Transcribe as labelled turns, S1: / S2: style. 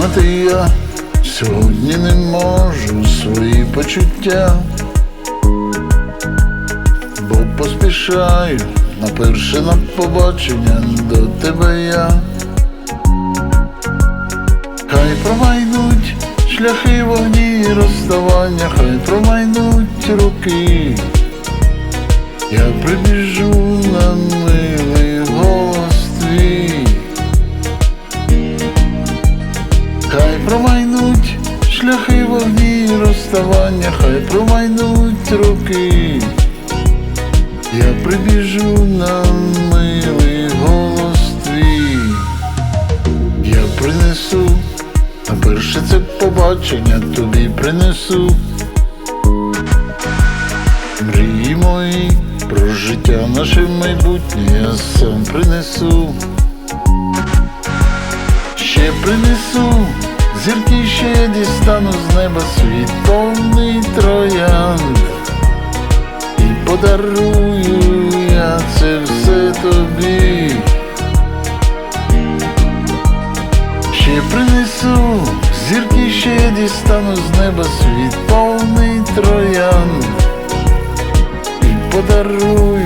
S1: Стримати я сьогодні не можу свої почуття, бо поспішаю на перше на побачення до тебе я. Хай промайнуть шляхи вогні і розставання, хай промайнуть руки. Я прибіжу шляхи вогні і розставання, хай промайнуть руки. Я прибіжу на милий голос твій. Я принесу, а перше це побачення тобі принесу. Мрії мої про життя наше майбутнє я сам принесу. Зірки ще дістану з неба світ повний троянд. І подарую я це все тобі. Ще принесу, зірки ще дістану з неба світ повний троянд. І подарую